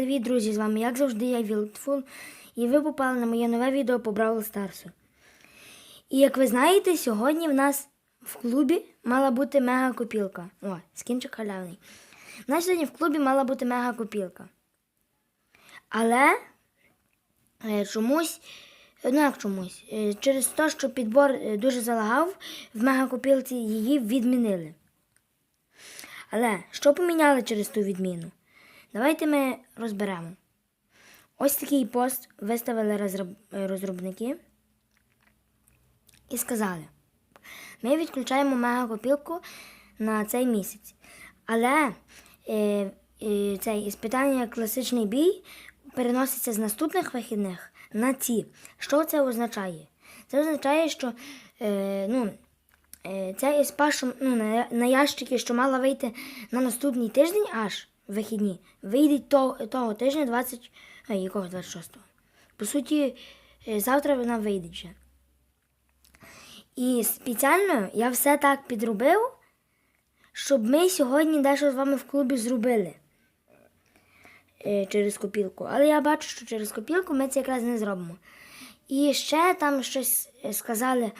Привіт, друзі! З вами, як завжди, я Вілтфул, і ви попали на моє нове відео по Бравл Старсу. І як ви знаєте, сьогодні в нас в клубі мала бути мега копілка. О, скінчик халявний. У нас сьогодні в клубі мала бути мега копілка. Але е, чомусь, ну як чомусь, е, через те, що підбор е, дуже залагав, в мегакопілці її відмінили. Але що поміняли через ту відміну? Давайте ми розберемо. Ось такий пост виставили розробники і сказали: ми відключаємо мегакопілку на цей місяць. Але е, е, цей іспитання класичний бій переноситься з наступних вихідних на ці. Що це означає? Це означає, що е, ну, Е, ІСПА, що ну, на ящики, що мала вийти на наступний тиждень аж вихідні, вийде того, того тижня 20, а, якого 26-го. По суті, е, завтра вона вийде вже. І спеціально я все так підробив, щоб ми сьогодні дещо з вами в клубі зробили е, через копілку. Але я бачу, що через копілку ми це якраз не зробимо. І ще там щось е, сказали,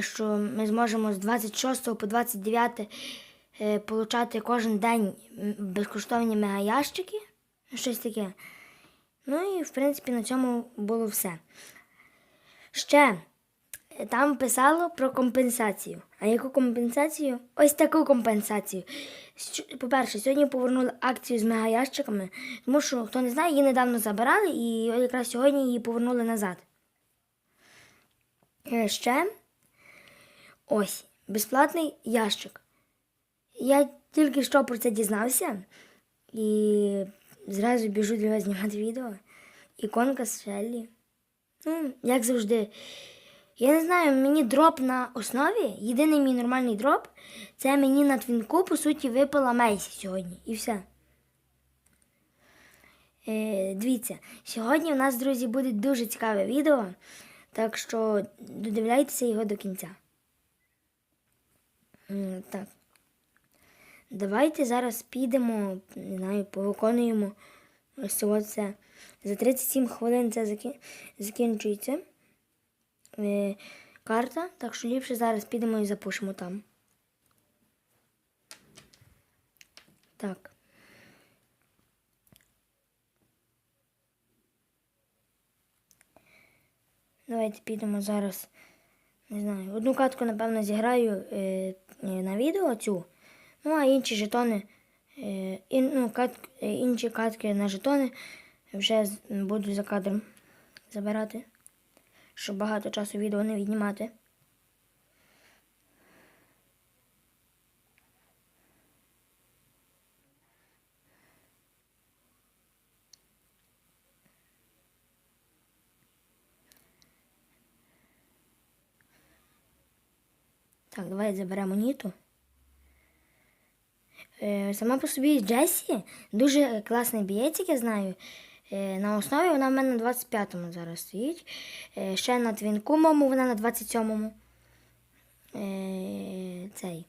що ми зможемо з 26 по 29 е, получати кожен день безкоштовні мегаящики. Щось таке. Ну і в принципі на цьому було все. Ще е, там писало про компенсацію. А яку компенсацію? Ось таку компенсацію. По-перше, сьогодні повернули акцію з мегаящиками, тому що, хто не знає, її недавно забирали і якраз сьогодні її повернули назад. Е, Ще ось безплатний ящик. Я тільки що про це дізнався і зразу біжу для вас знімати відео. Іконка з Шеллі. Ну, як завжди. Я не знаю, мені дроп на основі. Єдиний мій нормальний дроп це мені на твінку, по суті, випала Мейсі сьогодні. І все. Е, дивіться, сьогодні у нас, друзі, буде дуже цікаве відео, так що додивляйтеся його до кінця. Так. Давайте зараз підемо, не знаю, повиконуємо ось це. це. За 37 хвилин це закінчується е, карта, так що ліпше зараз підемо і запушимо там. Так. Давайте підемо зараз. Не знаю. Одну катку, напевно, зіграю е, на відео цю. Ну, а інші жетони, е, ну, кат, е, інші катки на жетони вже буду за кадром забирати, щоб багато часу відео не віднімати. Так, давай заберемо Ніту. Е, сама по собі Джесі дуже класний бієць, як я знаю. Е, на основі вона в мене на 25-му зараз стоїть. Е, ще на твінку моєму вона на 27-му. Е, цей.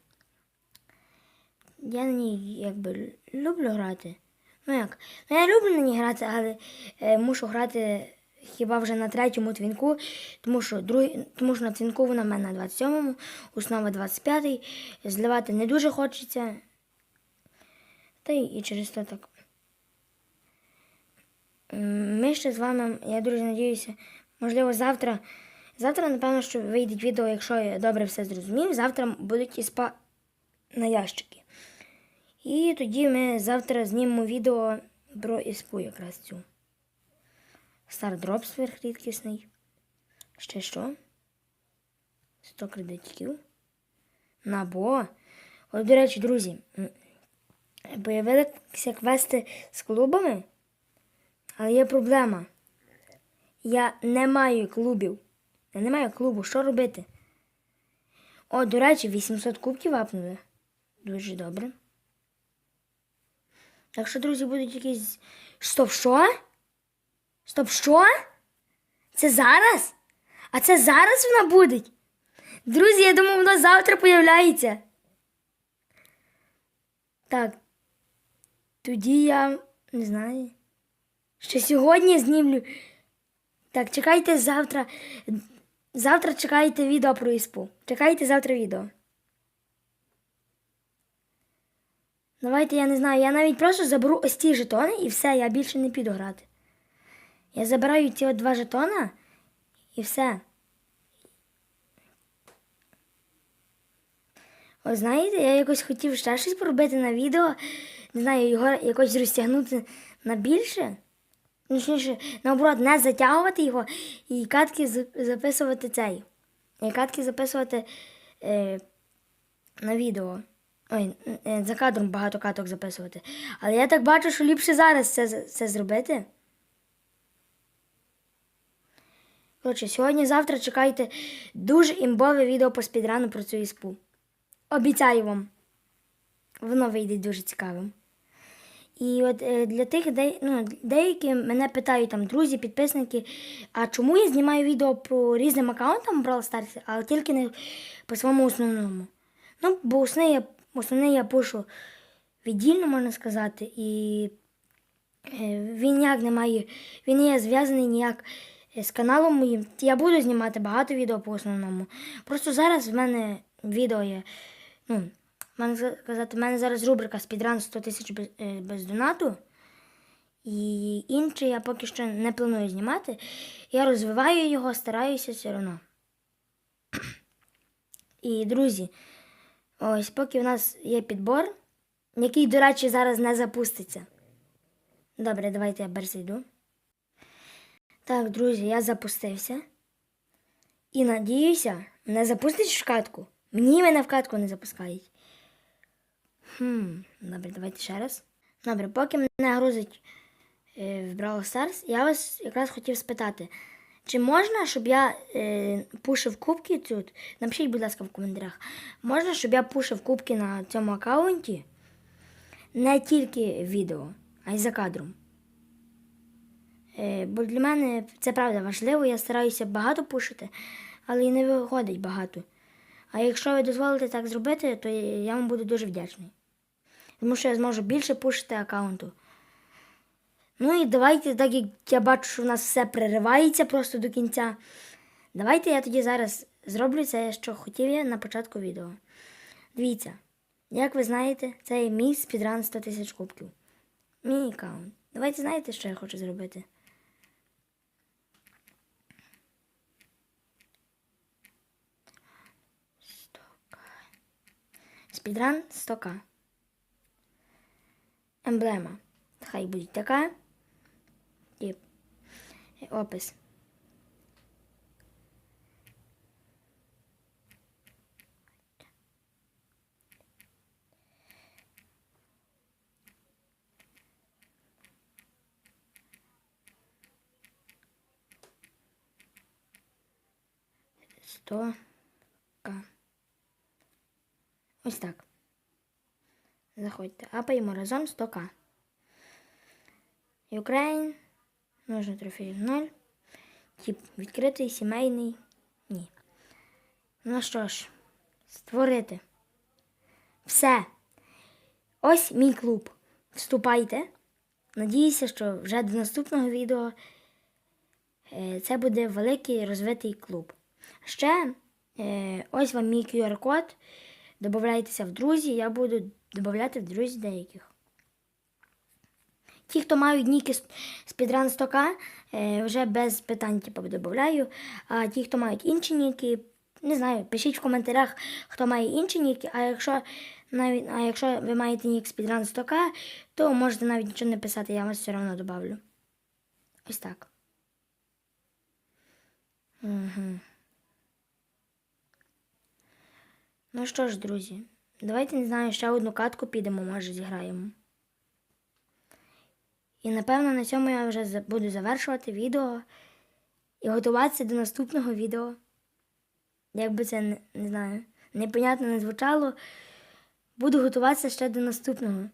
Я на ній якби люблю грати. Ну як? Ну я люблю на ній грати, але мушу грати хіба вже на третьому твінку, тому що, другий, тому що на твінку вона в мене на 27-му, основа 25-й. Зливати не дуже хочеться. Та й і через то так. Ми ще з вами, я дуже надіюся, можливо, завтра. Завтра, напевно, що вийде відео, якщо я добре все зрозумів. Завтра будуть і спа на ящики. І тоді ми завтра знімемо відео про іспу якраз цю. Стардроп сверхрідкісний. Ще що? 100 кредитів. Набо. От, до речі, друзі, появилися квести з клубами, але є проблема. Я не маю клубів. Я не маю клубу. Що робити? О, до речі, 800 кубків апнули. Дуже добре. Так що, друзі, будуть якісь. Стоп, що? Стоп, що? Це зараз? А це зараз вона буде? Друзі, я думаю, вона завтра появляється. Так. Тоді я не знаю. що сьогодні знімлю. Так, чекайте завтра. Завтра чекайте відео про іспу. Чекайте завтра відео. Давайте, я не знаю, я навіть просто заберу ось ці жетони і все, я більше не піду грати. Я забираю ці от два жетона і все. О, знаєте, я якось хотів ще щось поробити на відео. Не знаю, його якось розтягнути на більше. Точніше, наоборот, не затягувати його і катки записувати цей. І катки записувати е, на відео. Ой, е, за кадром багато каток записувати. Але я так бачу, що ліпше зараз це, це зробити. Коротше, сьогодні-завтра чекайте дуже імбове відео по спідрану про цю іспу. Обіцяю вам. Воно вийде дуже цікавим. І от е, для тих, де, ну, деякі мене питають там друзі, підписники, а чому я знімаю відео по різним аккаунтам Brawl Stars, але тільки не по своєму основному. Ну, бо основне я, основне я пишу віддільно, можна сказати, і е, він ніяк не має, він не є зв'язаний ніяк е, з каналом моїм. Я буду знімати багато відео по основному. Просто зараз в мене відео є. Ну, можна сказати, в мене зараз рубрика спідран 100 тисяч без, е, без донату. І інше я поки що не планую знімати. Я розвиваю його, стараюся все одно. І, друзі, ось поки в нас є підбор, який, до речі, зараз не запуститься. Добре, давайте я пересійду. Так, друзі, я запустився. І надіюся, мене запустять в катку. Мені мене в катку не запускають. Хм, добре, давайте ще раз. Добре, поки мене грузить е, в Brawl Stars, я вас якраз хотів спитати, чи можна, щоб я е, пушив кубки тут? Напишіть, будь ласка, в коментарях. Можна, щоб я пушив кубки на цьому аккаунті не тільки відео, а й за кадром. Е, бо для мене це правда важливо, я стараюся багато пушити, але і не виходить багато. А якщо ви дозволите так зробити, то я вам буду дуже вдячний. Тому що я зможу більше пушити аккаунту. Ну і давайте, так як я бачу, що в нас все переривається просто до кінця. Давайте я тоді зараз зроблю це, що хотів я на початку відео. Дивіться, як ви знаєте, це є мій спідран 100 тисяч кубків. Мій аккаунт. Давайте знаєте, що я хочу зробити. Спідран 100к. Емблема. Хай буде така. І опис. Сто. Ось так. Заходьте. Апаємо разом 100к. Ukraine. Нужно трофеїв 0. Тип відкритий, сімейний. Ні. Ну що ж, створити. Все. Ось мій клуб. Вступайте. Надіюся, що вже до наступного відео е, це буде великий розвитий клуб. Ще е, ось вам мій QR-код. Добавляйтеся в друзі, я буду додати в друзі деяких. Ті, хто мають ніки спідран 100к, е, вже без питань типу, додаю. А ті, хто мають інші ніки, не знаю, пишіть в коментарях, хто має інші ніки, а якщо навіть, а якщо ви маєте нік спідран 100к, то можете навіть нічого не писати, я вас все одно додавлю. Ось так. Угу. Ну що ж, друзі, давайте не знаю, ще одну катку підемо, може зіграємо. І напевно на цьому я вже буду завершувати відео і готуватися до наступного відео. Як би це не, знаю, непонятно не звучало, буду готуватися ще до наступного.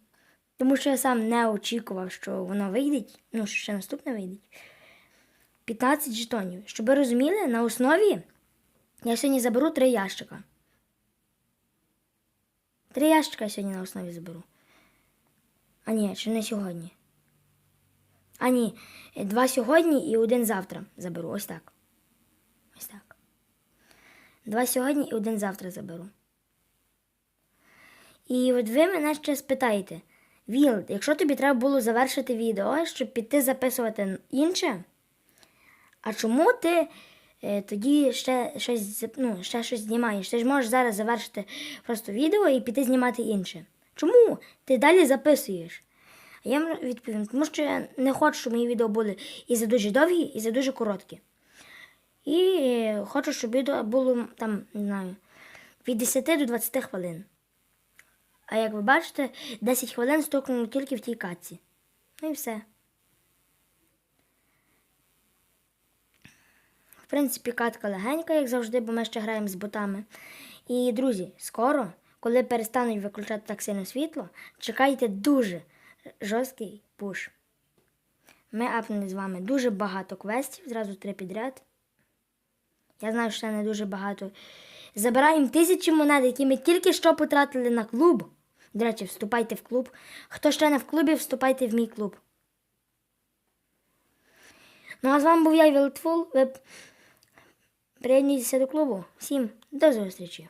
Тому що я сам не очікував, що воно вийде, ну, що ще наступне вийде. 15 жетонів. Щоб ви розуміли, на основі я сьогодні заберу три ящика. Три ящика я сьогодні на основі заберу. А ні, ще не сьогодні. А ні, два сьогодні і один завтра заберу. Ось так. Ось так. Два сьогодні і один завтра заберу. І от ви мене ще спитаєте, Віл, якщо тобі треба було завершити відео, щоб піти записувати інше, а чому ти тоді ще щось, ну, ще щось знімаєш? Ти ж можеш зараз завершити просто відео і піти знімати інше. Чому ти далі записуєш? А я відповім, тому що я не хочу, щоб мої відео були і за дуже довгі, і за дуже короткі. І е, хочу, щоб відео було там, не знаю, від 10 до 20 хвилин. А як ви бачите, 10 хвилин стукнуло тільки в тій катці. Ну і все. Принципі, катка легенька, як завжди, бо ми ще граємо з ботами. І, друзі, скоро, коли перестануть виключати так сильно світло, чекайте дуже жорсткий пуш. Ми апнули з вами дуже багато квестів, зразу три підряд. Я знаю, що це не дуже багато. Забираємо тисячі монет, які ми тільки що потратили на клуб. До речі, вступайте в клуб. Хто ще не в клубі, вступайте в мій клуб. Ну а з вами був я, Вілтфул. Ви приєднуйтеся до клубу. Всім до зустрічі!